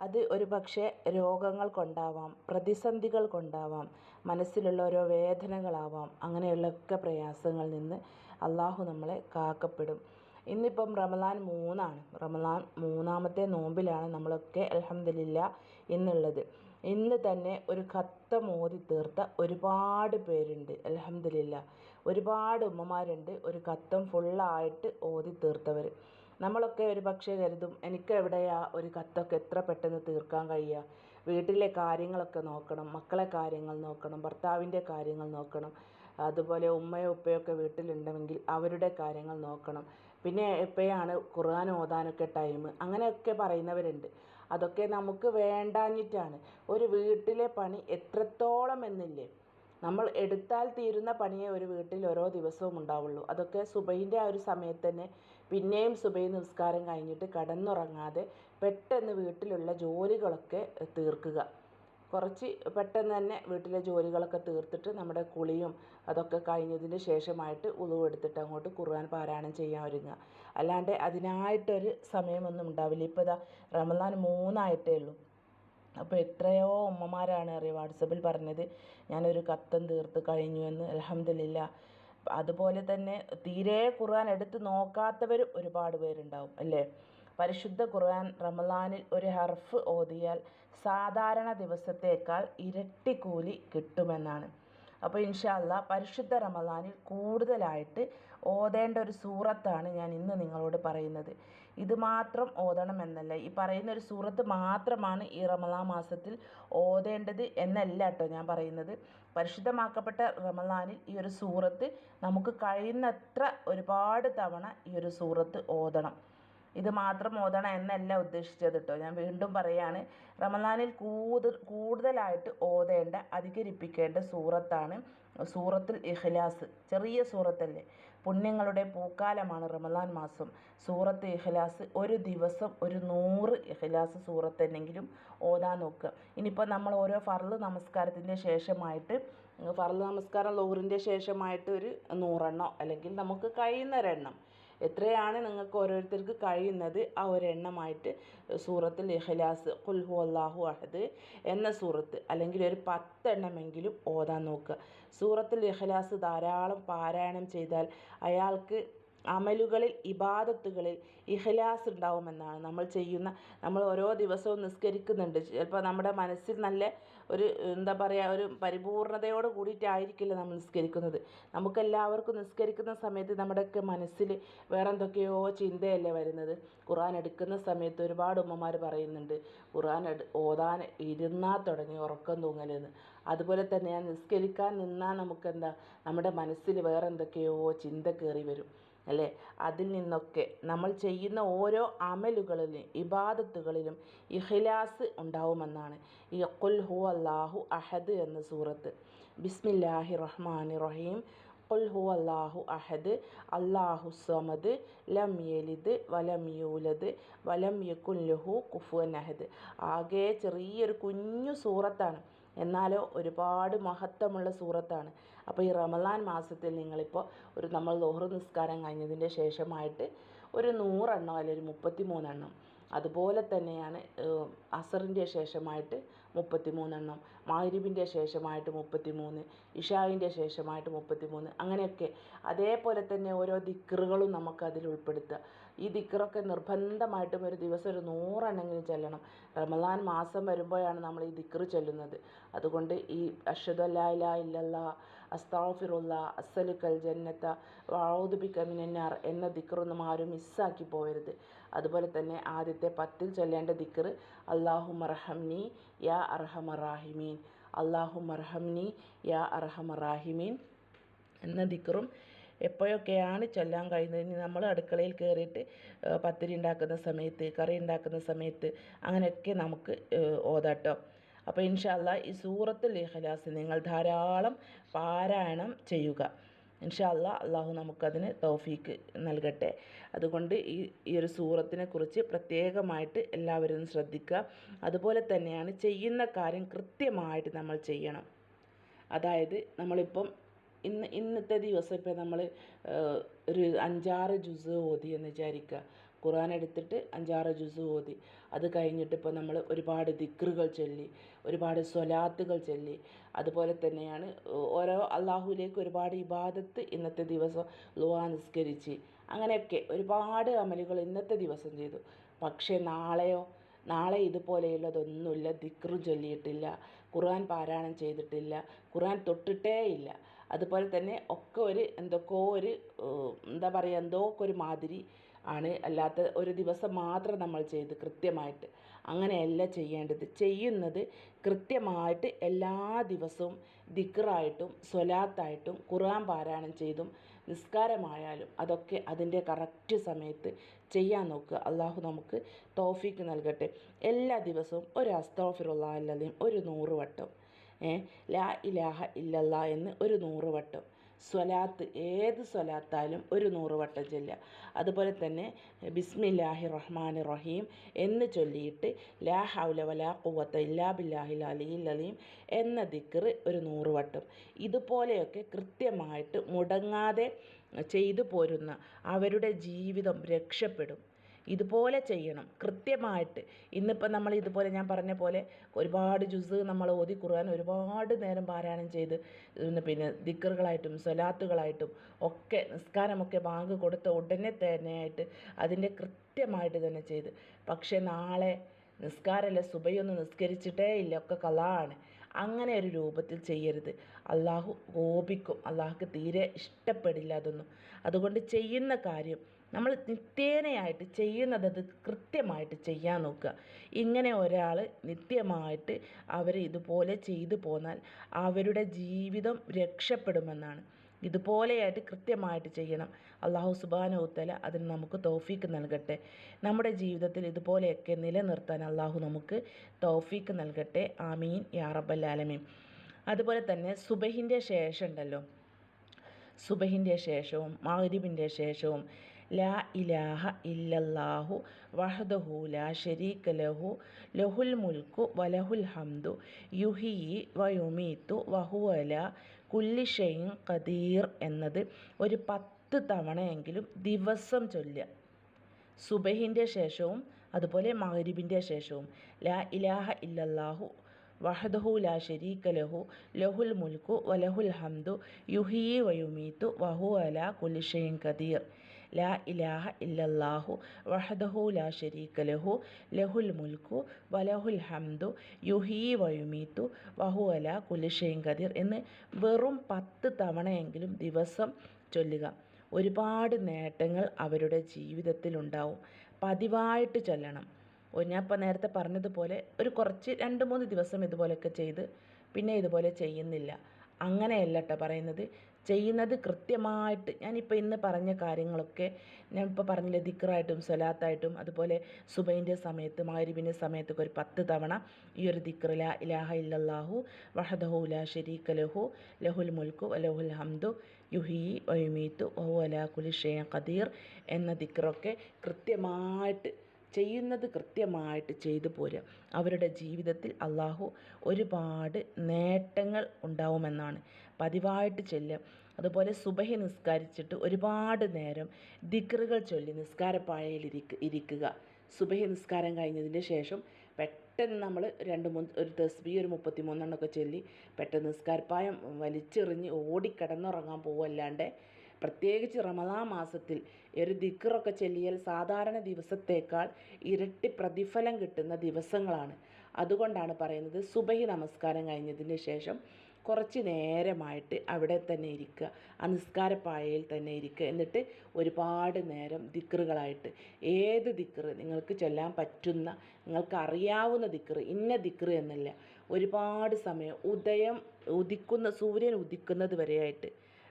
അത് ഒരു പക്ഷേ രോഗങ്ങൾ കൊണ്ടാവാം പ്രതിസന്ധികൾ കൊണ്ടാവാം മനസ്സിലുള്ള ഓരോ വേദനകളാവാം അങ്ങനെയുള്ളൊക്കെ പ്രയാസങ്ങളിൽ നിന്ന് അള്ളാഹു നമ്മളെ കാക്കപ്പെടും. ഇന്നിപ്പം റമദാൻ മൂന്നാണ്. റമദാൻ മൂന്നാമത്തെ നോമ്പിലാണ് നമ്മളൊക്കെ അലഹമില്ല എന്നുള്ളത് ഇന്ന് തന്നെ ഒരു ഖത്തം ഓതി തീർത്ത ഒരുപാട് പേരുണ്ട് അലഹമില്ല ഒരുപാട് ഉമ്മമാരുണ്ട് ഒരു കത്തം ഫുള്ളായിട്ട് ഓതി തീർത്തവർ നമ്മളൊക്കെ ഒരു പക്ഷേ കരുതും എനിക്ക് എവിടെയാ ഒരു കത്തൊക്കെ എത്ര പെട്ടെന്ന് തീർക്കാൻ കഴിയുക വീട്ടിലെ കാര്യങ്ങളൊക്കെ നോക്കണം മക്കളെ കാര്യങ്ങൾ നോക്കണം ഭർത്താവിന്റെ കാര്യങ്ങൾ നോക്കണം അതുപോലെ ഉമ്മയോ ഉപ്പയൊക്കെ വീട്ടിലുണ്ടെങ്കിൽ അവരുടെ കാര്യങ്ങൾ നോക്കണം. പിന്നെ എപ്പോഴാണ് ഖുർആൻ ഓതാനൊക്കെ ടൈം അങ്ങനെയൊക്കെ പറയുന്നവരുണ്ട്. അതൊക്കെ നമുക്ക് വേണ്ടാഞ്ഞിട്ടാണ്. ഒരു വീട്ടിലെ പണി എത്രത്തോളം എന്നില്ലേ? നമ്മൾ എടുത്താൽ തീരുന്ന പണിയെ ഒരു വീട്ടിൽ ഓരോ ദിവസവും ഉണ്ടാവുള്ളൂ. അതൊക്കെ സുബൈന്റെ ആ ഒരു സമയത്ത് തന്നെ പിന്നെയും സുബൈ നിസ്കാരം കഴിഞ്ഞിട്ട് കടന്നുറങ്ങാതെ പെട്ടെന്ന് വീട്ടിലുള്ള ജോലികളൊക്കെ തീർക്കുക. കുറച്ച് പെട്ടെന്ന് തന്നെ വീട്ടിലെ ജോലികളൊക്കെ തീർത്തിട്ട് നമ്മുടെ കുളിയും അതൊക്കെ കഴിഞ്ഞതിന് ശേഷമായിട്ട് ഉളുവ് എടുത്തിട്ട് അങ്ങോട്ട് ഖുർആൻ പാരായണം ചെയ്യാൻ ഒരുങ്ങുക. അല്ലാണ്ട് അതിനായിട്ടൊരു സമയമൊന്നും ഉണ്ടാവില്ല. ഇപ്പോൾ ഇതാ റമദാൻ മൂന്നായിട്ടേ ഉള്ളൂ. അപ്പോൾ എത്രയോ ഉമ്മമാരാണ് അറിയുക വാട്സപ്പിൽ പറഞ്ഞത് ഞാനൊരു കത്തം തീർത്ത് കഴിഞ്ഞു എന്ന്. അൽഹംദുലില്ല അതുപോലെ തന്നെ തീരെ ഖുർആൻ എടുത്ത് നോക്കാത്തവരും ഒരുപാട് പേരുണ്ടാവും അല്ലേ? പരിശുദ്ധ ഖുർആൻ റമദാനിൽ ഒരു ഹർഫ് ഓതിയാൽ സാധാരണ ദിവസത്തേക്കാൾ ഇരട്ടി കൂലി കിട്ടുമെന്നാണ്. അപ്പോൾ ഇൻഷാല്ല പരിശുദ്ധ റമദാനിൽ കൂടുതലായിട്ട് ഓതേണ്ട ഒരു സൂറത്താണ് ഞാൻ ഇന്ന് നിങ്ങളോട് പറയുന്നത്. ഇത് മാത്രം ഓതണമെന്നല്ല ഈ പറയുന്ന ഒരു സൂറത്ത് മാത്രമാണ് ഈ റമദാൻ മാസത്തിൽ ഓതേണ്ടത് എന്നല്ല കേട്ടോ ഞാൻ പറയുന്നത്. പരിശുദ്ധമാക്കപ്പെട്ട റമദാനിൽ ഈ ഒരു സൂറത്ത് നമുക്ക് കഴിയുന്നത്ര ഒരുപാട് തവണ ഈ ഒരു സൂറത്ത് ഓതണം. ഇത് മാത്രം ഓതണം എന്നല്ല ഉദ്ദേശിച്ചത് കേട്ടോ. ഞാൻ വീണ്ടും പറയാണ് റമദാനിൽ കൂടുതൽ കൂടുതലായിട്ട് ഓതേണ്ട അധികരിപ്പിക്കേണ്ട സൂറത്താണ് സൂറത്തുൽ ഇഖ്ലാസ്. ചെറിയ സൂറത്തല്ലേ? പുണ്യങ്ങളുടെ പൂക്കാലമാണ് റമദാൻ മാസം. സൂറത്ത് ഇഖ്ലാസ് ഒരു ദിവസം ഒരു നൂറ് ഇഖ്ലാസ് സൂറത്തെന്നെങ്കിലും ഓതാൻ നോക്കുക ഇനിയിപ്പോൾ നമ്മൾ ഓരോ ഫർൾ നമസ്കാരത്തിന്റെ ശേഷമായിട്ട് ഫർൾ നമസ്കാരം ലോറിന്റെ ശേഷമായിട്ട് ഒരു നൂറെണ്ണോ അല്ലെങ്കിൽ നമുക്ക് കഴിയുന്നൊരെണ്ണം. എത്രയാണ് നിങ്ങൾക്ക് ഓരോരുത്തർക്ക് കഴിയുന്നത്? ആ ഒരെണ്ണമായിട്ട് സൂറത്തുൽ ഇഖ്ലാസ് ഖുൽ അള്ളാഹു അഹദ് എന്ന സൂറത്ത് അല്ലെങ്കിൽ ഒരു പത്തെണ്ണമെങ്കിലും ഓതാൻ നോക്കുക. സൂറത്തുൽ ഇഖ്ലാസ് ധാരാളം പാരായണം ചെയ്താൽ അയാൾക്ക് അമലുകളിൽ ഇബാദത്തുകളിൽ ഇഖ്ലാസ് ഉണ്ടാവുമെന്നാണ്. നമ്മൾ ചെയ്യുന്ന നമ്മൾ ഓരോ ദിവസവും നിസ്കരിക്കുന്നുണ്ട്. ചിലപ്പോൾ നമ്മുടെ മനസ്സിൽ നല്ല ഒരു എന്താ പറയുക ഒരു പരിപൂർണതയോട് കൂടിയിട്ടായിരിക്കില്ല നമ്മൾ നിസ്കരിക്കുന്നത്. നമുക്കെല്ലാവർക്കും നിസ്കരിക്കുന്ന സമയത്ത് നമ്മുടെയൊക്കെ മനസ്സിൽ വേറെ എന്തൊക്കെയോ ചിന്തയല്ലേ വരുന്നത്. ഖുർആൻ എടുക്കുന്ന സമയത്ത് ഒരുപാട് ഉമ്മമാർ പറയുന്നുണ്ട് ഖുർആൻ ഓതാൻ ഇരുന്നാൽ തുടങ്ങി ഉറക്കം തൂങ്ങലെന്ന്. അതുപോലെ തന്നെ നിസ്കരിക്കാൻ നിന്നാൽ നമുക്കെന്താ നമ്മുടെ മനസ്സിൽ വേറെ എന്തൊക്കെയോ ചിന്ത കയറി വരും. അല്ലേ? അതിൽ നിന്നൊക്കെ നമ്മൾ ചെയ്യുന്ന ഓരോ അമലുകളിലും ഇബാദത്തുകളിലും ഇഖ്ലാസ് ഉണ്ടാവുമെന്നാണ്. ഈ അക്കുൽ ഹു അല്ലാഹു അഹദ് എന്ന സൂറത്ത്. ബിസ്മില്ലാഹി റഹ്മാൻ റഹീം. ഖുൽ ഹു അല്ലാഹു അഹദ്. അല്ലാഹു സമദ്. ലം യലിദ് വലം യൂലദ്. വലം യകുൻ ലഹു കുഫുവൻ അഹദ്. ആകെ ചെറിയൊരു കുഞ്ഞു സൂറത്താണ്. എന്നാലോ ഒരുപാട് മഹത്വമുള്ള സൂറത്താണ്. അപ്പോൾ ഈ റമദാൻ മാസത്തിൽ നിങ്ങളിപ്പോൾ ഒരു നമ്മൾ ലോഹർ നിസ്കാരം കഴിഞ്ഞതിന്റെ ശേഷമായിട്ട് ഒരു നൂറെണ്ണം അല്ലെങ്കിൽ ഒരു മുപ്പത്തി മൂന്നെണ്ണം അതുപോലെ തന്നെയാണ് അസറിന്റെ ശേഷമായിട്ട് മുപ്പത്തി മൂന്നെണ്ണം മാരിബിന്റെ ശേഷമായിട്ട് മുപ്പത്തി മൂന്ന് ഇഷാവിന്റെ ശേഷമായിട്ട് മുപ്പത്തി മൂന്ന് അങ്ങനെയൊക്കെ അതേപോലെ തന്നെ ഓരോ ദിക്റുകളും നമുക്ക് അതിൽ ഉൾപ്പെടുത്തുക. ഈ ദിക്റൊക്കെ നിർബന്ധമായിട്ടും ഒരു ദിവസം ഒരു നൂറെണ്ണെങ്കിലും ചെല്ലണം. റമദാൻ മാസം വരുമ്പോഴാണ് നമ്മൾ ഈ ദിക്റ് ചൊല്ലുന്നത്. അതുകൊണ്ട് ഈ അഷദ് അല്ലാ ഇല്ലല്ലാ അസ്താഫിറുല്ല അസ്സലുക്കൽ ജന്നത്ത വൗദുബിക്ക മിനന്നാർ എന്ന ദിക്റൊന്നും ആരും മിസ്സാക്കി പോകരുത് അതുപോലെ തന്നെ ആദ്യത്തെ പത്തിൽ ചൊല്ലേണ്ട ദിക്റ് അള്ളാഹു മർഹംനി യാ അർഹമറാഹിമീൻ അള്ളാഹു മർഹംനി യാ അർഹമറാഹിമീൻ എന്ന ദിക്റും എപ്പോഴൊക്കെയാണ് ചൊല്ലാൻ കഴിയുന്നത്? നമ്മൾ അടുക്കളയിൽ കയറിയിട്ട് പത്തിരി ഉണ്ടാക്കുന്ന സമയത്ത് കറി ഉണ്ടാക്കുന്ന സമയത്ത് അങ്ങനെയൊക്കെ നമുക്ക് ഓതാട്ടോ. അപ്പോൾ ഇൻഷാല്ല ഈ സൂറത്തുൽ ഇഖ്ലാസ് നിങ്ങൾ ധാരാളം പാരായണം ചെയ്യുക. ഇൻഷാല്ല അള്ളാഹു നമുക്കതിന് തൗഫീക്ക് നൽകട്ടെ. അതുകൊണ്ട് ഈ ഈ ഒരു സൂറത്തിനെ കുറിച്ച് പ്രത്യേകമായിട്ട് എല്ലാവരും ശ്രദ്ധിക്കുക. അതുപോലെ തന്നെയാണ് ചെയ്യുന്ന കാര്യം കൃത്യമായിട്ട് നമ്മൾ ചെയ്യണം. അതായത് നമ്മളിപ്പം ഇന്ന് ഇന്നത്തെ ദിവസം ഇപ്പം നമ്മൾ ഒരു അഞ്ചാറ് ജുസ് ഓതി എന്ന് വിചാരിക്കുക. ഖുർആൻ എടുത്തിട്ട് അഞ്ചാറ് ജുസ് ഓതി. അത് കഴിഞ്ഞിട്ട് ഇപ്പോൾ നമ്മൾ ഒരുപാട് ദിക്റുകൾ ചൊല്ലി. ഒരുപാട് സ്വലാത്തുകൾ ചൊല്ലി. അതുപോലെ തന്നെയാണ് ഓരോ അള്ളാഹുലേക്ക് ഒരുപാട് ഇബാദത്ത് ഇന്നത്തെ ദിവസം ലുവാ നിസ്കരിച്ച് അങ്ങനെയൊക്കെ ഒരുപാട് അമലുകൾ ഇന്നത്തെ ദിവസം ചെയ്തു. പക്ഷേ നാളെയോ നാളെ ഇതുപോലെയുള്ളതൊന്നുമില്ല ദിക്റും ചൊല്ലിയിട്ടില്ല ഖുർആൻ പാരായണം ചെയ്തിട്ടില്ല ഖുർആൻ തൊട്ടിട്ടേ ഇല്ല. അതുപോലെ തന്നെ ഒക്കെ ഒരു എന്തൊക്കെയോ ഒരു എന്താ പറയുക എന്തോ ഒക്കെ ഒരു മാതിരി ആണ്. അല്ലാത്ത ഒരു ദിവസം മാത്രം നമ്മൾ ചെയ്ത് കൃത്യമായിട്ട്. അങ്ങനെയല്ല ചെയ്യേണ്ടത്. ചെയ്യുന്നത് കൃത്യമായിട്ട് എല്ലാ ദിവസവും ദിക്റായിട്ടും സ്വലാത്തായിട്ടും ഖുർആൻ പാരായണം ചെയ്തും നിസ്കാരമായാലും അതൊക്കെ അതിന്റെ കറക്റ്റ് സമയത്ത് ചെയ്യാൻ നോക്കുക. അള്ളാഹു നമുക്ക് തോഫിക്ക് നൽകട്ടെ. എല്ലാ ദിവസവും ഒരു അസ്തോഫിറുള്ള അല്ലാതെയും ഒരു നൂറ് വട്ടം. ലാ ഇലാഹ ഇല്ലല്ല എന്ന് ഒരു നൂറ് വട്ടം. സ്വലാത്ത് ഏത് സ്വലാത്തായാലും ഒരു നൂറ് വട്ടം ചൊല്ലുക. അതുപോലെ തന്നെ ബിസ്മില്ലാഹി റഹ്മാൻ റഹീം എന്ന് ചൊല്ലിയിട്ട് ലാ ഹൗല വലാ ഖുവത്ത ഇല്ലാ ബില്ലാഹിൽ അലിയിൽ അലീം എന്ന ദിക്കറ് ഒരു നൂറ് വട്ടം ഇതുപോലെയൊക്കെ കൃത്യമായിട്ട് മുടങ്ങാതെ ചെയ്തു പോരുന്ന അവരുടെ ജീവിതം രക്ഷപ്പെടും. ഇതുപോലെ ചെയ്യണം. കൃത്യമായിട്ട്. ഇന്നിപ്പോൾ നമ്മൾ ഇതുപോലെ ഞാൻ പറഞ്ഞ പോലെ ഒരുപാട് ജുസ് നമ്മൾ ഓതി ഖുർആൻ ഒരുപാട് നേരം പാരായണം ചെയ്ത് പിന്നെ ദിക്കറുകളായിട്ടും സ്വലാത്തുകളായിട്ടും ഒക്കെ നിസ്കാരമൊക്കെ ബാങ്ക് കൊടുത്ത ഉടനെ തന്നെയായിട്ട് അതിന്റെ കൃത്യമായിട്ട് തന്നെ ചെയ്ത്. പക്ഷേ നാളെ നിസ്കാരമല്ല? സുബയൊന്നും നിസ്കരിച്ചിട്ടേ ഇല്ല. ഒക്കെ കളാണ് അങ്ങനെ ഒരു രൂപത്തിൽ ചെയ്യരുത്. അള്ളാഹു കോപിക്കും. അള്ളാഹുക്ക് തീരെ ഇഷ്ടപ്പെടില്ല അതൊന്നും. അതുകൊണ്ട് ചെയ്യുന്ന കാര്യം നമ്മൾ നിത്യേനയായിട്ട് ചെയ്യുന്നത് അത് കൃത്യമായിട്ട് ചെയ്യാൻ നോക്കുക. ഇങ്ങനെ ഒരാൾ നിത്യമായിട്ട് അവർ ഇതുപോലെ ചെയ്തു പോന്നാൽ അവരുടെ ജീവിതം രക്ഷപ്പെടുമെന്നാണ്. ഇതുപോലെയായിട്ട് കൃത്യമായിട്ട് ചെയ്യണം. അള്ളാഹു സുബാനോത്തല അതിന് നമുക്ക് തൗഫീക്ക് നൽകട്ടെ. നമ്മുടെ ജീവിതത്തിൽ ഇതുപോലെയൊക്കെ നിലനിർത്താൻ അള്ളാഹു നമുക്ക് തൗഫീക്ക് നൽകട്ടെ. ആമീൻ. യാറബല്ലാലമീൻ അതുപോലെ തന്നെ സുബഹിന്റെ ശേഷം ഉണ്ടല്ലോ. സുബഹിന്റെ ശേഷവും മഗ്രിബിന്റെ ശേഷവും ലാ ഇലാഹ ഇല്ലല്ലാഹു വഹദഹു ലാ ഷരീക ലഹു ലഹുൽ മുൽക്കു വലഹുൽ ഹംദു യുഹിയി വയുമീത്തു വഹുവല കുല്ലി ഷെയ്ൻ ഖദീർ എന്നത് ഒരു പത്ത് തവണയെങ്കിലും ദിവസം ചൊല്ലുക. സുബഹിന്റെ ശേഷവും അതുപോലെ മഗ്രിബിന്റെ ശേഷവും ലാ ഇലാഹ ഇല്ലല്ലാഹു വഹദഹു ലാ ഷരീക ലഹു ലഹുൽ മുൽക്കു വലഹുൽ ഹംദു യുഹീ വയുമീത്തു വഹു അല കുലിഷയും ഖദീർ. ലാ ഇലാഹ ഇല്ലല്ലാഹു വഹദഹു ലാ ഷരീക ലഹു ലഹുൽ മുൽക്കു വലഹുൽ ഹംദു യുഹീ വയുമീത്തു വഹു അല കുലിഷയും എന്ന് വെറും പത്ത് തവണയെങ്കിലും ദിവസം ചൊല്ലുക. ഒരുപാട് നേട്ടങ്ങൾ അവരുടെ ജീവിതത്തിലുണ്ടാവും പതിവായിട്ട് ചൊല്ലണം. ഞാൻ ഇപ്പോൾ നേരത്തെ പറഞ്ഞതുപോലെ ഒരു കുറച്ച് രണ്ട് മൂന്ന് ദിവസം ഇതുപോലെയൊക്കെ ചെയ്ത് പിന്നെ ഇതുപോലെ ചെയ്യുന്നില്ല. അങ്ങനെയല്ല കേട്ടോ പറയുന്നത്. ചെയ്യുന്നത് കൃത്യമായിട്ട് ഞാനിപ്പോൾ ഇന്ന് പറഞ്ഞ കാര്യങ്ങളൊക്കെ ഞാൻ ഇപ്പോൾ പറഞ്ഞില്ലേ ദിക്റായിട്ടും സ്വലാത്തായിട്ടും അതുപോലെ സുബൈന്റെ സമയത്ത് മാരിബിന്റെ സമയത്തൊക്കെ ഒരു പത്ത് തവണ ഈ ഒരു ദിക്ർ ഇലാഹ ഇല്ലാഹു വഹദഹു ലാ ശരീക്ക ലഹു ലഹുൽ മുൽക്കു ലഹുൽ ഹംദു യുഹി ഒയ്മീത്തു ഓ അലാ കുലി ഷേ ഖദീർ എന്ന ദിക്റൊക്കെ കൃത്യമായിട്ട് ചെയ്യുന്നത് കൃത്യമായിട്ട് ചെയ്തു പോരുക അവരുടെ ജീവിതത്തിൽ അള്ളാഹു ഒരുപാട് നേട്ടങ്ങൾ ഉണ്ടാവുമെന്നാണ് പതിവായിട്ട് ചെല്ലുക. അതുപോലെ സുബഹി നിസ്കരിച്ചിട്ട് ഒരുപാട് നേരം ദിക്റുകൾ ചൊല്ലി നിസ്കാരപ്പാഴയിൽ ഇരിക്ക ഇരിക്കുക. സുബഹി നിസ്കാരം കഴിഞ്ഞതിന് ശേഷം പെട്ടെന്ന് നമ്മൾ രണ്ട് മൂന്ന് ഒരു തസ്ബി ഒരു മുപ്പത്തി മൂന്നെണ്ണമൊക്കെ ചൊല്ലി പെട്ടെന്ന് നിസ്കാരപ്പായം വലിച്ചെറിഞ്ഞ് ഓടിക്കിടന്നുറങ്ങാൻ പോവല്ലാണ്ട് പ്രത്യേകിച്ച് റമദാ മാസത്തിൽ ഒരു ദിക്റൊക്കെ ചൊല്ലിയാൽ സാധാരണ ദിവസത്തേക്കാൾ ഇരട്ടി പ്രതിഫലം കിട്ടുന്ന ദിവസങ്ങളാണ്. അതുകൊണ്ടാണ് പറയുന്നത് സുബഹി നമസ്കാരം കഴിഞ്ഞതിന് ശേഷം കുറച്ച് നേരമായിട്ട് അവിടെ തന്നെ ഇരിക്കുക. ആ നിസ്കാരപ്പായയിൽ തന്നെ ഇരിക്കുക. എന്നിട്ട് ഒരുപാട് നേരം ദിക്റുകളായിട്ട്. ഏത് ദിക്റ്? നിങ്ങൾക്ക് ചൊല്ലാൻ പറ്റുന്ന നിങ്ങൾക്ക് അറിയാവുന്ന ദിക്റ് ഇന്ന ദിക്റ് എന്നല്ല. ഒരുപാട് സമയം ഉദയം ഉദിക്കുന്ന സൂര്യൻ ഉദിക്കുന്നത് വരെയായിട്ട്.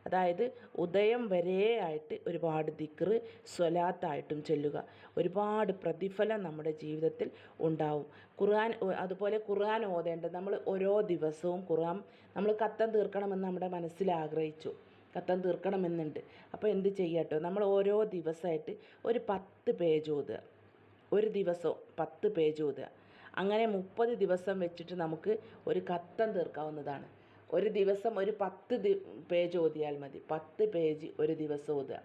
അതായത് ഉദയം വരെ ആയിട്ട് ഒരുപാട് ദിക്റ് സ്വലാത്തായിട്ടും ചൊല്ലുക. ഒരുപാട് പ്രതിഫലം നമ്മുടെ ജീവിതത്തിൽ ഉണ്ടാവും. ഖുർആൻ അതുപോലെ ഖുർആൻ ഓതേണ്ടത് നമ്മൾ ഓരോ ദിവസവും ഖുർആൻ നമ്മൾ കത്തം തീർക്കണമെന്ന് നമ്മുടെ മനസ്സിൽ ആഗ്രഹിച്ചു. കത്തം തീർക്കണമെന്നുണ്ട്. അപ്പോൾ എന്ത് ചെയ്യട്ടോ നമ്മൾ ഓരോ ദിവസമായിട്ട് ഒരു പത്ത് പേജ് ഓതുക. ഒരു ദിവസം പത്ത് പേജ് ഓതുക. അങ്ങനെ മുപ്പത് ദിവസം വെച്ചിട്ട് നമുക്ക് ഒരു കത്തം തീർക്കാവുന്നതാണ്. ഒരു ദിവസം ഒരു പത്ത് പേജ് ഓതിയാൽ മതി. പത്ത് പേജ് ഒരു ദിവസം ഓതുക.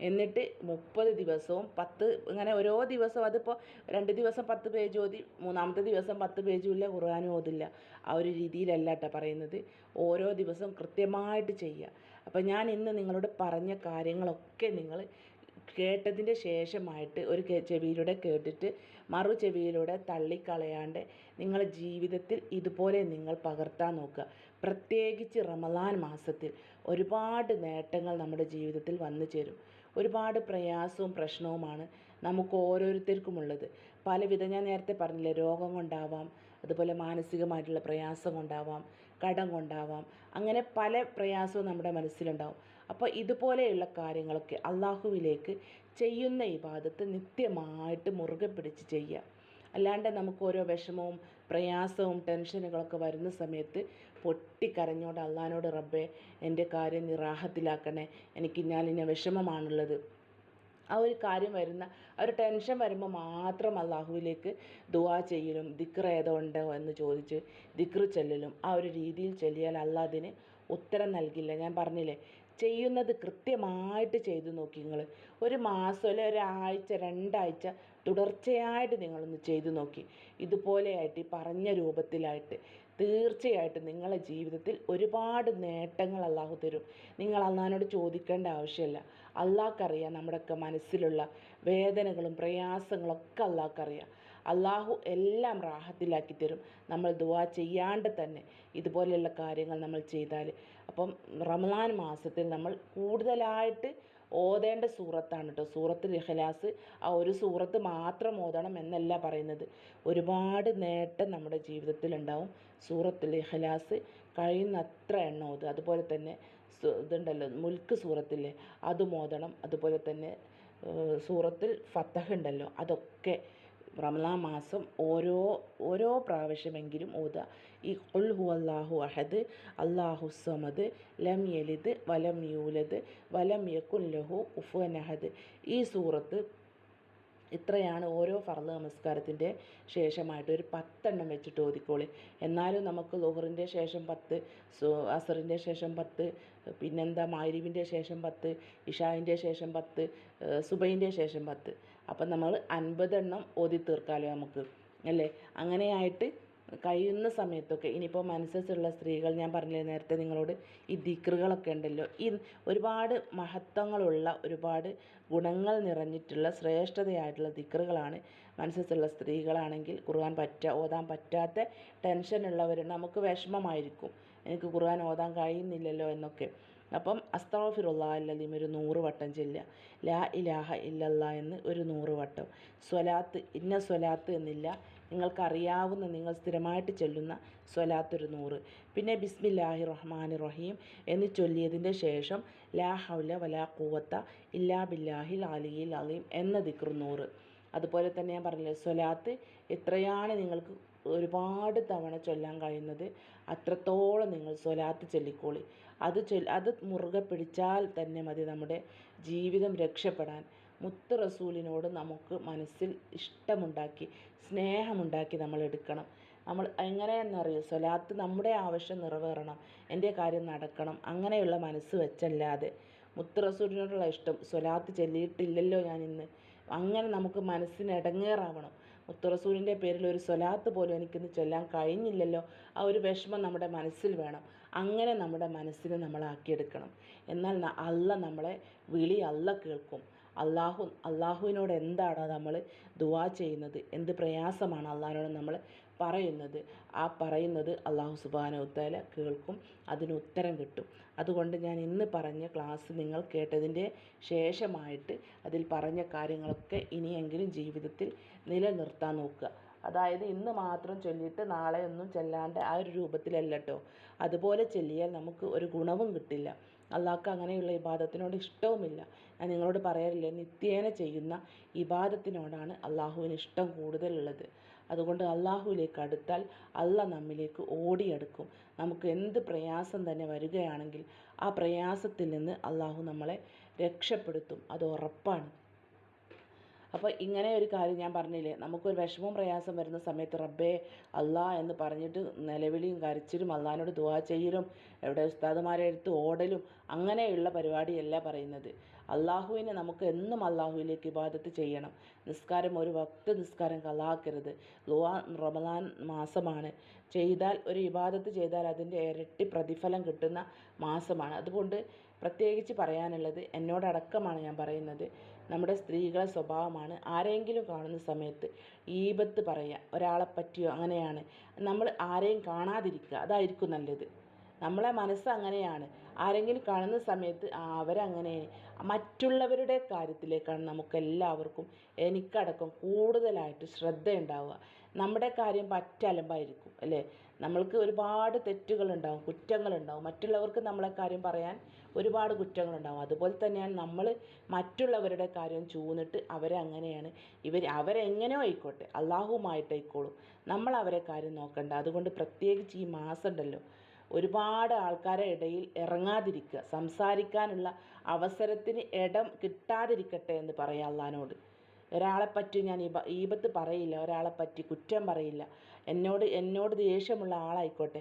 എന്നിട്ട് മുപ്പത് ദിവസവും പത്ത് ഇങ്ങനെ ഓരോ ദിവസവും അതിപ്പോൾ രണ്ട് ദിവസം പത്ത് പേജ് ഓതി മൂന്നാമത്തെ ദിവസം പത്ത് പേജും ഇല്ല ഖുർആാനും ഓതില്ല. ആ ഒരു രീതിയിലല്ല കേട്ടോ പറയുന്നത്. ഓരോ ദിവസവും കൃത്യമായിട്ട് ചെയ്യുക. അപ്പോൾ ഞാൻ ഇന്ന് നിങ്ങളോട് പറഞ്ഞ കാര്യങ്ങളൊക്കെ നിങ്ങൾ കേട്ടതിന്റെ ശേഷമായിട്ട് ഒരു ചെവിയിലൂടെ കേട്ടിട്ട് മറു ചെവിയിലൂടെ തള്ളിക്കളയാണ്ട് നിങ്ങളുടെ ജീവിതത്തിൽ ഇതുപോലെ നിങ്ങൾ പകർത്താൻ നോക്കുക. പ്രത്യേകിച്ച് റമദാൻ മാസത്തിൽ ഒരുപാട് നേട്ടങ്ങൾ നമ്മുടെ ജീവിതത്തിൽ വന്നു ചേരും. ഒരുപാട് പ്രയാസവും പ്രശ്നവുമാണ് നമുക്ക് ഓരോരുത്തർക്കുമുള്ളത്. പലവിധ ഞാൻ നേരത്തെ പറഞ്ഞില്ലേ രോഗം കൊണ്ടാവാം അതുപോലെ മാനസികമായിട്ടുള്ള പ്രയാസം കൊണ്ടാവാം കടം കൊണ്ടാവാം അങ്ങനെ പല പ്രയാസവും നമ്മുടെ മനസ്സിലുണ്ടാവും. അപ്പോൾ ഇതുപോലെയുള്ള കാര്യങ്ങളൊക്കെ അള്ളാഹുവിലേക്ക് ചെയ്യുന്ന ഇബാദത്ത് നിത്യമായിട്ട് മുറുകെ പിടിച്ച് ചെയ്യുക. അല്ലാണ്ട് നമുക്ക് ഓരോ വിഷമവും പ്രയാസവും ടെൻഷനുകളൊക്കെ വരുന്ന സമയത്ത് പൊട്ടിക്കരഞ്ഞോണ്ട് അള്ളഹാനോട് റബ്ബേ എന്റെ കാര്യം നിറാഹത്തിലാക്കണേ എനിക്ക് ഇന്നാലിന്ന വിഷമമാണുള്ളത്. ആ ഒരു കാര്യം വരുന്ന ആ ഒരു ടെൻഷൻ വരുമ്പോൾ മാത്രം അള്ളാഹുവിലേക്ക് ദുവാ ചെയ്യലും ദിക്ർ ഏതോണ്ടോ എന്ന് ചോദിച്ച് ദിക്ർ ചെല്ലലും. ആ ഒരു രീതിയിൽ ചെല്ലിയാൽ അള്ളാഹ് അതിന് ഉത്തരം നൽകില്ല. ഞാൻ പറഞ്ഞില്ലേ ചെയ്യുന്നത് കൃത്യമായിട്ട് ചെയ്തു നോക്കി നിങ്ങൾ ഒരു മാസം അല്ലെ ഒരാഴ്ച രണ്ടാഴ്ച തുടർച്ചയായിട്ട് നിങ്ങളൊന്ന് ചെയ്തു നോക്കി. ഇതുപോലെയായിട്ട് ഈ പറഞ്ഞ രൂപത്തിലായിട്ട് തീർച്ചയായിട്ടും നിങ്ങളെ ജീവിതത്തിൽ ഒരുപാട് നേട്ടങ്ങൾ അള്ളാഹു തരും. നിങ്ങൾ അള്ളഹാനോട് ചോദിക്കേണ്ട ആവശ്യമില്ല. അള്ളാഹ്ക്കറിയാം നമ്മുടെയൊക്കെ മനസ്സിലുള്ള വേദനകളും പ്രയാസങ്ങളും പ്രയാസങ്ങളൊക്കെ അള്ളാഹ്ക്കറിയാം. അള്ളാഹു എല്ലാം റാഹത്തിലാക്കി തരും. നമ്മൾ ദുവാ ചെയ്യാണ്ട് തന്നെ ഇതുപോലെയുള്ള കാര്യങ്ങൾ നമ്മൾ ചെയ്താൽ. അപ്പം റമദാൻ മാസത്തിൽ നമ്മൾ കൂടുതലായിട്ട് ഓതേണ്ട സൂറത്താണ് കേട്ടോ സൂറത്ത് ഇഖ്ലാസ് ആ ഒരു സൂറത്ത് മാത്രം ഓതണം എന്നല്ല പറയുന്നത്. ഒരുപാട് നേട്ടം നമ്മുടെ ജീവിതത്തിൽ ഉണ്ടാവും സൂറത്തുൽ ഇഖ്ലാസ്. കഴിയുന്നത്ര എണ്ണം ഓതുക. അതുപോലെ തന്നെ ഇതുണ്ടല്ലോ മുൽക്ക് സൂറത്തില്ലേ അതും ഓതണം. അതുപോലെ തന്നെ സൂറത്തിൽ ഫത്തഹ് ഉണ്ടല്ലോ അതൊക്കെ റമദാൻ മാസം ഓരോ ഓരോ പ്രാവശ്യമെങ്കിലും ഓതുക ഈ ഖുൽ ഹു അല്ലാഹു അഹദ് അള്ളാഹു സമദ് ലം യലിദ് വലം യൂലദ് വലം യക്കുൻ ലഹു ഉഫുൻ അഹദ്. ഈ സൂറത്ത് ഇത്രയാണ് ഓരോ ഫർദ് നമസ്കാരത്തിന്റെ ശേഷമായിട്ട് ഒരു പത്തെണ്ണം വെച്ചിട്ട് ഓതിക്കോളി. എന്നാലും നമുക്ക് ലോഹറിന്റെ ശേഷം പത്ത് അസറിന്റെ ശേഷം പത്ത് പിന്നെന്താ മാരിവിന്റെ ശേഷം പത്ത് ഇഷാവിന്റെ ശേഷം പത്ത് സുബൈന്റെ ശേഷം പത്ത്. അപ്പം നമ്മൾ അൻപതെണ്ണം ഓതി തീർക്കാമല്ലോ നമുക്ക് അല്ലേ? അങ്ങനെയായിട്ട് കഴിയുന്ന സമയത്തൊക്കെ ഇനിയിപ്പോൾ മനസ്സസ്സുള്ള സ്ത്രീകൾ ഞാൻ പറഞ്ഞില്ലേ നേരത്തെ നിങ്ങളോട് ഈ ദിക്റുകളൊക്കെ ഉണ്ടല്ലോ ഈ ഒരുപാട് മഹത്വങ്ങളുള്ള ഒരുപാട് ഗുണങ്ങൾ നിറഞ്ഞിട്ടുള്ള ശ്രേഷ്ഠതയായിട്ടുള്ള ദിക്റുകളാണ് മനസ്സസ്സുള്ള സ്ത്രീകളാണെങ്കിൽ ഖുർആൻ പറ്റ ഓതാൻ പറ്റാത്ത ടെൻഷനുള്ളവർ നമുക്ക് വിഷമമായിരിക്കും. എനിക്ക് ഖുർആൻ ഓതാൻ കഴിയുന്നില്ലല്ലോ എന്നൊക്കെ. അപ്പം അസ്താഫിറുല്ലാ അല്ലതീം ഒരു നൂറ് വട്ടം ചെല്ലുക. ലാ ഇലാഹ ഇല്ലല്ലാ എന്ന് ഒരു നൂറ് വട്ടം. സ്വലാത്ത് ഇന്ന സ്വലാത്ത് എന്നില്ല. നിങ്ങൾക്കറിയാവുന്ന നിങ്ങൾ സ്ഥിരമായിട്ട് ചൊല്ലുന്ന സ്വലാത്തൊരു നൂറ്. പിന്നെ ബിസ്മില്ലാഹി റഹ്മാൻ റഹീം എന്ന് ചൊല്ലിയതിന്റെ ശേഷം ലാ ഹൗല വലാ കൂവത്ത ഇല്ലാ ബില്ലാഹിൽ അലിയിൽ അലീം എന്ന ദിക്ർ നൂറ്. അതുപോലെ തന്നെ ഞാൻ പറഞ്ഞില്ലേ സ്വലാത്ത് എത്രയാണ് നിങ്ങൾക്ക് ഒരുപാട് തവണ ചൊല്ലാൻ കഴിയുന്നത് അത്രത്തോളം നിങ്ങൾ സ്വലാത്ത് ചൊല്ലിക്കോളി. അത് ചൊല്ലി അത് മുറുകെ പിടിച്ചാൽ തന്നെ മതി നമ്മുടെ ജീവിതം രക്ഷപ്പെടാൻ. മുത്ത് റസൂലിനോട് നമുക്ക് മനസ്സിൽ ഇഷ്ടമുണ്ടാക്കി സ്നേഹമുണ്ടാക്കി നമ്മൾ എടുക്കണം. നമ്മൾ എങ്ങനെയെന്നറിയോ സ്വലാത്ത് നമ്മുടെ ആവശ്യം നിറവേറണം എന്റെ കാര്യം നടക്കണം അങ്ങനെയുള്ള മനസ്സ് വെച്ചല്ലാതെ. മുത്ത് റസൂലിനോടുള്ള ഇഷ്ടം സ്വലാത്ത് ചൊല്ലിയിട്ടില്ലല്ലോ ഞാൻ ഇന്ന് അങ്ങനെ നമുക്ക് മനസ്സിന് ഇടങ്ങേറാവണം. മുത്തുറസൂലിന്റെ പേരിൽ ഒരു സ്വലാത്ത് പോലും എനിക്കിന്ന് ചൊല്ലാൻ കഴിഞ്ഞില്ലല്ലോ. ആ ഒരു വിഷമം നമ്മുടെ മനസ്സിൽ വേണം. അങ്ങനെ നമ്മുടെ മനസ്സിനെ നമ്മളാക്കിയെടുക്കണം എന്നാൽ അല്ല നമ്മളെ വിളി അല്ല കേൾക്കും. അള്ളാഹു അള്ളാഹുവിനോട് എന്താണോ നമ്മൾ ദുവാ ചെയ്യുന്നത്? എന്ത് പ്രയാസമാണ് അള്ളാഹിനോട് നമ്മൾ പറയുന്നത്. ആ പറയുന്നത് അള്ളാഹു സുബാനവുത്താല കേൾക്കും അതിന് ഉത്തരം കിട്ടും. അതുകൊണ്ട് ഞാൻ ഇന്ന് പറഞ്ഞ ക്ലാസ് നിങ്ങൾ കേട്ടതിന്റെ ശേഷമായിട്ട് അതിൽ പറഞ്ഞ കാര്യങ്ങളൊക്കെ ഇനിയെങ്കിലും ജീവിതത്തിൽ നിലനിർത്താൻ നോക്കുക. അതായത് ഇന്ന് മാത്രം ചൊല്ലിയിട്ട് നാളെ ഒന്നും ചെല്ലാണ്ട് ആ ഒരു രൂപത്തിലല്ലട്ടോ അതുപോലെ ചൊല്ലിയാൽ നമുക്ക് ഒരു ഗുണവും കിട്ടില്ല. അള്ളാഹ്ക്ക് അങ്ങനെയുള്ള ഇബാദത്തിനോട് ഇഷ്ടവുമില്ല. ഞാൻ നിങ്ങളോട് പറയാറില്ലേ നിത്യേന ചെയ്യുന്ന ഇബാദത്തിനോടാണ് അള്ളാഹുവിന് ഇഷ്ടം കൂടുതലുള്ളത്. അതുകൊണ്ട് അള്ളാഹുവിലേക്ക് അടുത്താൽ അല്ല നമ്മിലേക്ക് ഓടിയെടുക്കും. നമുക്ക് എന്ത് പ്രയാസം തന്നെ വരികയാണെങ്കിൽ ആ പ്രയാസത്തിൽ നിന്ന് അള്ളാഹു നമ്മളെ രക്ഷപ്പെടുത്തും. അത് ഉറപ്പാണ്. അപ്പോൾ ഇങ്ങനെ ഒരു കാര്യം ഞാൻ പറഞ്ഞില്ലേ നമുക്കൊരു വിഷമവും പ്രയാസം വരുന്ന സമയത്ത് റബ്ബേ അള്ളാ എന്ന് പറഞ്ഞിട്ട് നിലവിളിയും കരച്ചിലും അള്ളഹാനോട് ദുവാ ചെയ്യലും എവിടെ ഉസ്താദുമാരെ എടുത്ത് ഓടലും അങ്ങനെയുള്ള പരിപാടിയല്ല പറയുന്നത്. അള്ളാഹുവിനെ നമുക്ക് എന്നും അള്ളാഹുവിലേക്ക് ഇബാദത്ത് ചെയ്യണം. നിസ്കാരം ഒരു വക്ത് നിസ്കാരം കലാക്കരുത്. ലുവാ റമദാൻ മാസമാണ്. ചെയ്താൽ ഒരു ഇബാദത്ത് ചെയ്താൽ അതിന്റെ ഇരട്ടി പ്രതിഫലം കിട്ടുന്ന മാസമാണ്. അതുകൊണ്ട് പ്രത്യേകിച്ച് പറയാനുള്ളത് എന്നോടടക്കമാണ് ഞാൻ പറയുന്നത്. നമ്മുടെ സ്ത്രീകളെ സ്വഭാവമാണ്. ആരെങ്കിലും കാണുന്ന സമയത്ത് ഈബത്ത് പറയുക ഒരാളെ പറ്റിയോ? അങ്ങനെയാണ്. നമ്മൾ ആരെയും കാണാതിരിക്കുക. അതായിരിക്കും നല്ലത്. നമ്മളെ മനസ്സ് അങ്ങനെയാണ്. ആരെങ്കിലും കാണുന്ന സമയത്ത് അവരങ്ങനെ. മറ്റുള്ളവരുടെ കാര്യത്തിലേക്കാണ് നമുക്കെല്ലാവർക്കും എനിക്കടക്കം കൂടുതലായിട്ട് ശ്രദ്ധയുണ്ടാവുക. നമ്മുടെ കാര്യം പറ്റ അലമ്പായിരിക്കും അല്ലേ? നമ്മൾക്ക് ഒരുപാട് തെറ്റുകളുണ്ടാവും കുറ്റങ്ങളുണ്ടാവും. മറ്റുള്ളവർക്ക് നമ്മളെ കാര്യം പറയാൻ ഒരുപാട് കുറ്റങ്ങളുണ്ടാവും. അതുപോലെ തന്നെയാണ് നമ്മൾ മറ്റുള്ളവരുടെ കാര്യം ചൂന്നിട്ട് അവരെ അങ്ങനെയാണ്. ഇവർ അവരെങ്ങനെയോ ആയിക്കോട്ടെ അള്ളാഹുമായിട്ടായിക്കോളും നമ്മൾ അവരെ കാര്യം നോക്കണ്ട. അതുകൊണ്ട് പ്രത്യേകിച്ച് ഈ മാസം ഉണ്ടല്ലോ ഒരുപാട് ആൾക്കാരെ ഇടയിൽ ഇറങ്ങാതിരിക്കുക. സംസാരിക്കാനുള്ള അവസരത്തിന് ഇടം കിട്ടാതിരിക്കട്ടെ എന്ന് പറയാം അള്ളഹാനോട്. ഒരാളെ പറ്റി ഞാൻ ഇബ ഈബത്ത് പറയില്ല ഒരാളെ പറ്റി കുറ്റം പറയില്ല. എന്നോട് എന്നോട് ദേഷ്യമുള്ള ആളായിക്കോട്ടെ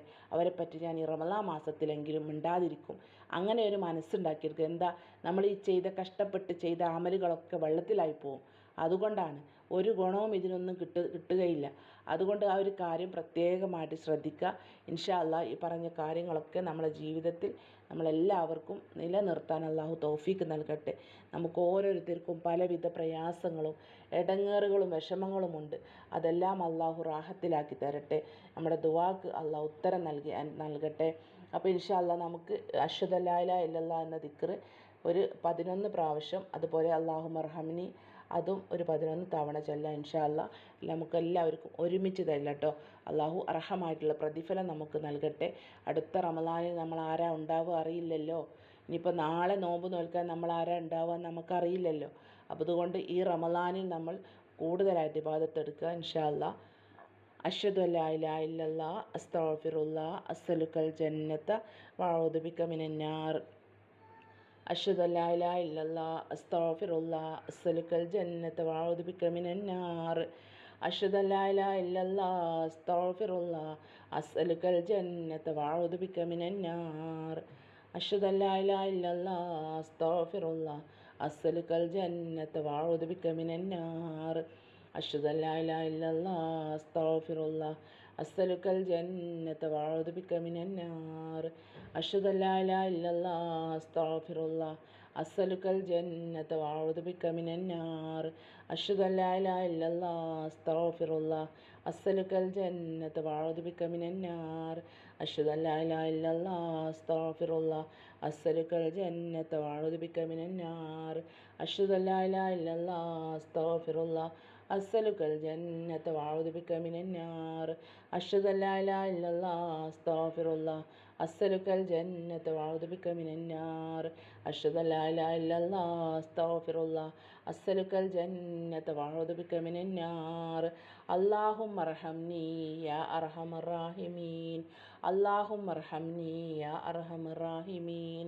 പറ്റി ഞാൻ ഈ റമദാ മാസത്തിലെങ്കിലും മിണ്ടാതിരിക്കും. അങ്ങനെ ഒരു മനസ്സുണ്ടാക്കിയെടുക്കുക എന്താ? നമ്മൾ ഈ ചെയ്ത കഷ്ടപ്പെട്ട് ചെയ്ത അമലുകളൊക്കെ വെള്ളത്തിലായി പോകും അതുകൊണ്ടാണ് ഒരു ഗുണവും ഇതിനൊന്നും കിട്ടു കിട്ടുകയില്ല. അതുകൊണ്ട് ആ ഒരു കാര്യം പ്രത്യേകമായിട്ട് ശ്രദ്ധിക്കുക. ഇൻഷാ അല്ലാ ഈ പറഞ്ഞ കാര്യങ്ങളൊക്കെ നമ്മളെ ജീവിതത്തിൽ നമ്മളെല്ലാവർക്കും നിലനിർത്താൻ അള്ളാഹു തോഫീക്ക് നൽകട്ടെ. നമുക്ക് ഓരോരുത്തർക്കും പലവിധ പ്രയാസങ്ങളും ഇടങ്ങേറുകളും വിഷമങ്ങളുമുണ്ട്. അതെല്ലാം അള്ളാഹു റാഹത്തിലാക്കി തരട്ടെ. നമ്മുടെ ദുവാക്ക് അള്ളാഹു ഉത്തരം നൽകി നൽകട്ടെ. അപ്പോൾ ഇൻഷാ അല്ലാ നമുക്ക് അഷ്ഹദല്ലാ ഇല്ലല്ലാ എന്ന ദിക്കറ് ഒരു പതിനൊന്ന് പ്രാവശ്യം അതുപോലെ അള്ളാഹു മർഹമിനി അതും ഒരു പതിനൊന്ന് തവണ ചൊല്ലാം ഇൻഷാ അല്ലാ. നമുക്ക് എല്ലാവർക്കും ഒരുമിച്ച് തരില്ല അള്ളാഹു അർഹമായിട്ടുള്ള പ്രതിഫലം നമുക്ക് നൽകട്ടെ. അടുത്ത റമദാനിൽ നമ്മൾ ആരാ ഉണ്ടാവുക അറിയില്ലല്ലോ. ഇനിയിപ്പോൾ നാളെ നോമ്പ് നോൽക്കാൻ നമ്മൾ ആരാ ഉണ്ടാവുക നമുക്കറിയില്ലല്ലോ. അപ്പോൾ അതുകൊണ്ട് ഈ റമദാനിൽ നമ്മൾ കൂടുതലായിട്ട് ഇബാദത്തെടുക്കുക ഇൻഷാ അല്ലാ. അഷ്ഹദു അല്ലാ ഇലാഹ ഇല്ലല്ലാ അസ്സലുക്കൽ ജന്നത്ത വഅഊദു ബിക മിനന്നാർ അഷ്ഹദു അല്ലാ ഇലാഹ ഇല്ലല്ലാ അസ്തഗ്ഫിറുല്ലാ അസ്സലുക്കൽ ജന്നത്ത വഅഊദു ബിക മിനന്നാർ അഷ്ഹദു അല്ലാ ഇലാഹ ഇല്ലല്ലാ അസ്തഗ്ഫിറുല്ലാ ജന്നത്ത വഅഊദു ബിക മിനന്നാർ അഷ്ഹദു അല്ലാ ജന്നത്ത വഅഊദു ബിക മിനന്നാർ അഷ്ഹദു അല്ലാ ഇലാഹ ഇല്ലല്ലാഹ് അസ്തഗ്ഫിറുല്ലാഹ് അസ്സലുക്കൽ ജന്നത വഅഊദു ബിക മിനൻ നാർ. അഷ്ഹദു അല്ലാ ഇലാഹ ഇല്ലല്ലാഹ് അസ്തഗ്ഫിറുല്ലാഹ് അസ്സലുക്കൽ ജന്നത വഅഊദു ബിക മിനൻ നാർ. അഷ്ഹദു അല്ലാ ഇലാഹ ഇല്ലല്ലാഹ് അസ്തഗ്ഫിറുല്ലാഹ് അസ്സലുക്കൽ ജന്നത വഅഊദു ബിക മിനൻ നാർ. അഷ്ഹദു അല്ലാ ഇലാഹ ഇല്ലല്ലാഹ് അസ്തഗ്ഫിറുല്ലാഹ് അസ്സലുക്കൽ ജന്നത വഅഊദു ബിക മിനൻ നാർ. അഷ്ഹദു അല്ലാ ഇലാഹ ഇല്ലല്ലാഹ് അസ്തഗ്ഫിറുല്ലാഹ് അസ്സലുക്കൽ ജന്നത്ത് വാഴുദിബിക്ക മിനന്നാർ അഷ്ഹദു അല്ലാ ഇല്ലല്ലാഹ് അസ്തഗ്ഫിറുല്ലാഹ് അസ്സലുക്കൽ ജന്നത്ത് വാഴുദിബിക്ക മിനന്നാർ അഷ്ഹദു അല്ലാ ഇല്ലല്ലാഹ് അസ്തഗ്ഫിറുല്ലാഹ് അസ്സലുക്കൽ ജന്നത്ത് വാഴുദിബിക്ക മിനന്നാർ അല്ലാഹുമ്മ അർഹംനി യാ അർഹമർ റാഹിമീൻ. അല്ലാഹുമ്മ അർഹംനി യാ അർഹമർ റാഹിമീൻ.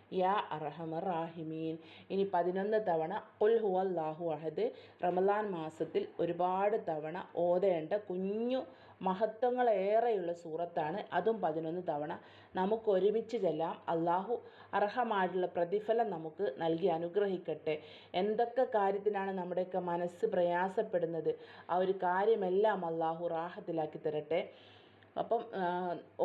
യാ അർഹമർ റാഹിമീൻ. ഇനി പതിനൊന്ന് തവണ ഉൽ ഹുവല്ലാഹു അഹദ്. റമലാൻ മാസത്തിൽ ഒരുപാട് തവണ ഓതേണ്ട കുഞ്ഞു മഹത്വങ്ങളേറെയുള്ള സൂറത്താണ്. അതും പതിനൊന്ന് തവണ. നമുക്ക് ഒരുമിച്ച് ചെല്ലാം. അള്ളാഹു അർഹമായിട്ടുള്ള പ്രതിഫലം നമുക്ക് നൽകി അനുഗ്രഹിക്കട്ടെ. എന്തൊക്കെ കാര്യത്തിനാണ് നമ്മുടെയൊക്കെ മനസ്സ് പ്രയാസപ്പെടുന്നത്? ആ ഒരു കാര്യമെല്ലാം അള്ളാഹു റാഹത്തിലാക്കി തരട്ടെ. അപ്പം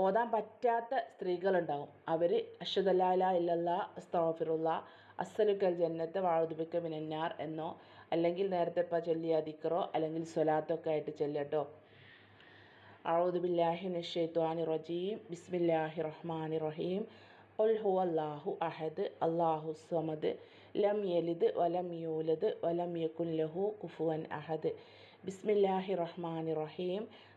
ഓതാൻ പറ്റാത്ത സ്ത്രീകളുണ്ടാകും അവർ അഷദല്ലാല ഇല്ലല്ല അസ്തഫിറുള്ള അസ്സലുക്കൽ ജന്നത്ത് വാഴുദിബിക്ക മിനന്നാർ എന്നോ അല്ലെങ്കിൽ നേരത്തെ ഇപ്പം ചൊല്ലിയ ദിക്കറോ അല്ലെങ്കിൽ സ്വലാത്തൊക്കെ ആയിട്ട് ചെല്ലട്ടോ അഴുദുബില്ലാഹിൻ നിഷേത്വാനി റജീം ബിസ്മില്ലാഹി റഹ്മാനി റഹീം. ഉൽ ഹു അഹദ് അള്ളാഹു സമദ് ലം യലിദ് വലം യൂലദ് വലം യകുൻ ലഹു കുഫുവൻ അഹദ്. ബിസ്മില്ലാഹി റഹ്മാനി റഹീം.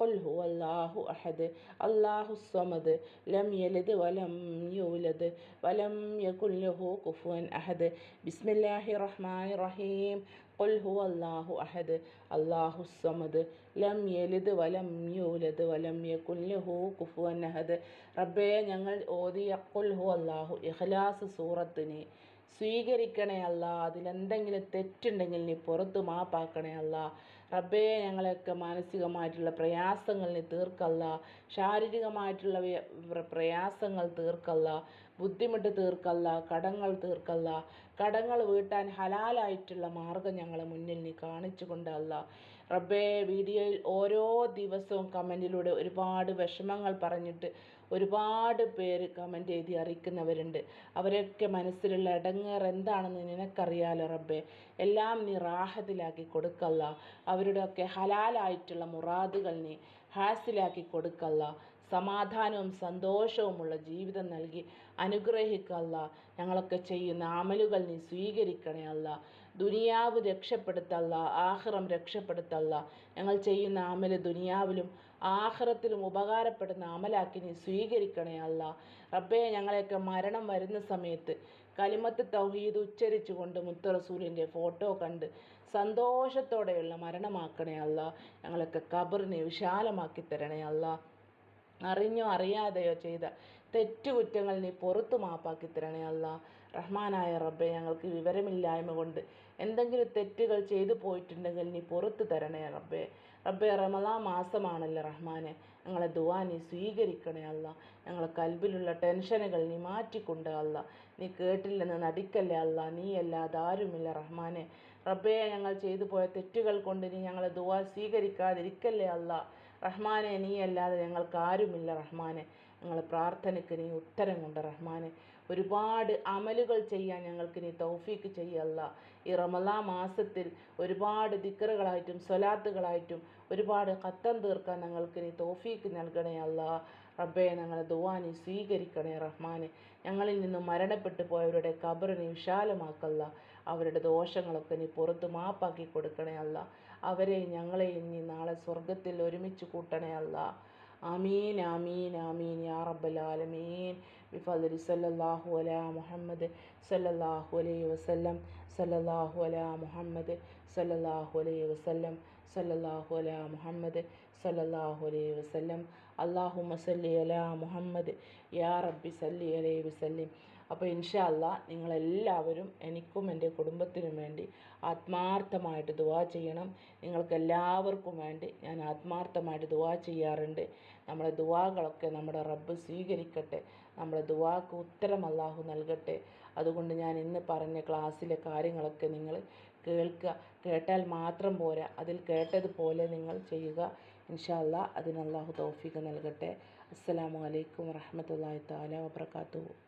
قل هو الله أحد الله الصمد لم يلد ولم يولد ولم يكن له كفوا أحد بسم الله الرحمن الرحيم قل هو الله أحد الله الصمد لم يلد ولم يولد ولم يكن له كفوا أحد റബ്ബേ ഞങ്ങൾ ഓതിയ ഖുൽ ഹു അല്ലാഹു ഇഖ്ലാസ് സൂറത്തിനെ സ്വീകരിക്കണേ അല്ല അതിലെന്തെങ്കിലും തെറ്റുണ്ടെങ്കിൽ നീ പുറത്തു മാപ്പാക്കണേ അല്ല റബ്ബേ ഞങ്ങളെയൊക്കെ മാനസികമായിട്ടുള്ള പ്രയാസങ്ങൾ നീ തീർക്കല്ല. ശാരീരികമായിട്ടുള്ള പ്രയാസങ്ങൾ തീർക്കല്ല. ബുദ്ധിമുട്ട് തീർക്കല്ല. കടങ്ങൾ തീർക്കല്ല. കടങ്ങൾ വീട്ടാൻ ഹലാലായിട്ടുള്ള മാർഗം ഞങ്ങളെ മുന്നിൽ നീ കാണിച്ചു കൊണ്ടല്ല റബ്ബേ വീഡിയോയിൽ ഓരോ ദിവസവും കമന്റിലൂടെ ഒരുപാട് വിഷമങ്ങൾ പറഞ്ഞിട്ട് ഒരുപാട് പേര് കമന്റ് എഴുതി അറിയിക്കുന്നവരുണ്ട്. അവരൊക്കെ മനസ്സിലുള്ള ഇടങ്ങേർ എന്താണെന്ന് നിനക്കറിയാലോ റബ്ബേ? എല്ലാം നീ റാഹത്തിലാക്കി കൊടുക്കല്ല. അവരുടെയൊക്കെ ഹലാലായിട്ടുള്ള മുറാദുകൾ നീ ഹാസിലാക്കി കൊടുക്കല്ല. സമാധാനവും സന്തോഷവുമുള്ള ജീവിതം നൽകി അനുഗ്രഹിക്കല്ല. ഞങ്ങളൊക്കെ ചെയ്യുന്ന അമലുകൾ നീ സ്വീകരിക്കണേ അല്ല. ദുനിയാവ് രക്ഷപ്പെടുത്തല്ല. ആഹ്റം രക്ഷപ്പെടുത്തല്ല. ഞങ്ങൾ ചെയ്യുന്ന അമൽ ദുനിയാവിലും ആഹ്റത്തിലും ഉപകാരപ്പെടുന്ന അമലാക്കി നീ സ്വീകരിക്കണേ അല്ല. റബ്ബേ ഞങ്ങളെയൊക്കെ മരണം വരുന്ന സമയത്ത് കലിമത്ത് തൗഹീദ് ഉച്ചരിച്ചുകൊണ്ട് മുത്ത റസൂലിന്റെ ഫോട്ടോ കണ്ട് സന്തോഷത്തോടെയുള്ള മരണമാക്കണേ അല്ല. ഞങ്ങളൊക്കെ കബറിനെ വിശാലമാക്കി തരണേ അല്ല. അറിഞ്ഞോ അറിയാതെയോ ചെയ്ത തെറ്റുകുറ്റങ്ങൾ നീ പുറത്തു മാപ്പാക്കി തരണേ അല്ല. റഹ്മാനായ റബ്ബെ ഞങ്ങൾക്ക് വിവരമില്ലായ്മ കൊണ്ട് എന്തെങ്കിലും തെറ്റുകൾ ചെയ്തു പോയിട്ടുണ്ടെങ്കിൽ നീ പുറത്തു തരണേ റബ്ബെ. റബ്ബെ റമദാ മാസമാണല്ലോ റഹ്മാനെ. ഞങ്ങളെ ദുവാ നീ സ്വീകരിക്കണേ അല്ല. ഞങ്ങളെ കൽബിലുള്ള ടെൻഷനുകൾ നീ മാറ്റിക്കൊണ്ട് അല്ല. നീ കേട്ടില്ലെന്ന് നടിക്കല്ലേ അല്ല. നീ അല്ലാതെ ആരുമില്ല റഹ്മാനെ. റബ്ബേ ഞങ്ങൾ ചെയ്തു പോയ തെറ്റുകൾ കൊണ്ട് നീ ഞങ്ങളെ ദുവാ സ്വീകരിക്കാതിരിക്കല്ലേ അല്ല. റഹ്മാനെ നീയല്ലാതെ ഞങ്ങൾക്ക് ആരുമില്ല റഹ്മാനെ. ഞങ്ങൾ പ്രാർത്ഥനയ്ക്ക് നീ ഉത്തരം കൊണ്ട് റഹ്മാനെ. ഒരുപാട് അമലുകൾ ചെയ്യാൻ ഞങ്ങൾക്ക് നീ തൗഫീക്ക് ചെയ്യല്ല ഈ റമലാ മാസത്തിൽ ഒരുപാട് ദിക്കറുകളായിട്ടും സ്വലാത്തുകളായിട്ടും ഒരുപാട് കത്തം തീർക്കാൻ ഞങ്ങൾക്ക് നീ തൗഫീക്ക് നൽകണേ അല്ല. റബ്ബെ ഞങ്ങളെ ദുവാ നീ സ്വീകരിക്കണേ റഹ്മാനെ. ഞങ്ങളിൽ നിന്നും മരണപ്പെട്ടു പോയവരുടെ കബറിനെ വിശാലമാക്കല്ല അവരുടെ ദോഷങ്ങളൊക്കെ നീ പുറത്ത് മാപ്പാക്കി കൊടുക്കണേ അല്ല. അവരെയും ഞങ്ങളെയും നീ നാളെ സ്വർഗത്തിൽ ഒരുമിച്ച് കൂട്ടണേ അല്ല. ആമീൻ ആമീൻ ആമീൻ. യാ റബ്ബൽ ആലമീൻ. ബിഫദ്ലി സല്ലല്ലാഹു അലാ മുഹമ്മദ് സല്ലല്ലാഹു അലൈഹി വസല്ലം. സല്ലല്ലാഹു അലാ മുഹമ്മദ് സല്ലല്ലാഹു അലൈഹി വസല്ലം. സല്ലല്ലാഹു അലാ മുഹമ്മദ് സല്ലല്ലാഹു അലൈഹി വസല്ലം. അല്ലാഹുമ്മ സല്ലി അലാ മുഹമ്മദ്. യാ റബ്ബി സല്ലി അലൈഹി വസല്ലം. അപ്പോൾ ഇൻഷാ അല്ലാ നിങ്ങളെല്ലാവരും എനിക്കും എന്റെ കുടുംബത്തിനും വേണ്ടി ആത്മാർത്ഥമായിട്ട് ദുവാ ചെയ്യണം. നിങ്ങൾക്ക് എല്ലാവർക്കും വേണ്ടി ഞാൻ ആത്മാർത്ഥമായിട്ട് ദുവാ ചെയ്യാറുണ്ട്. നമ്മുടെ ദുവാകളൊക്കെ നമ്മുടെ റബ്ബ് സ്വീകരിക്കട്ടെ. നമ്മുടെ ദുവാക്ക് ഉത്തരം അള്ളാഹു നൽകട്ടെ. അതുകൊണ്ട് ഞാൻ ഇന്ന് പറഞ്ഞ ക്ലാസ്സിലെ കാര്യങ്ങളൊക്കെ നിങ്ങൾ കേൾക്കുക. കേട്ടാൽ മാത്രം പോരാ. അതിൽ കേട്ടതുപോലെ നിങ്ങൾ ചെയ്യുക. ഇൻഷാ അല്ലാ അതിന് അള്ളാഹു തൗഫീഖ് നൽകട്ടെ. അസ്സലാമു അലൈക്കും വറഹ്മത്തുള്ളാഹി താല വബറകാതുഹു.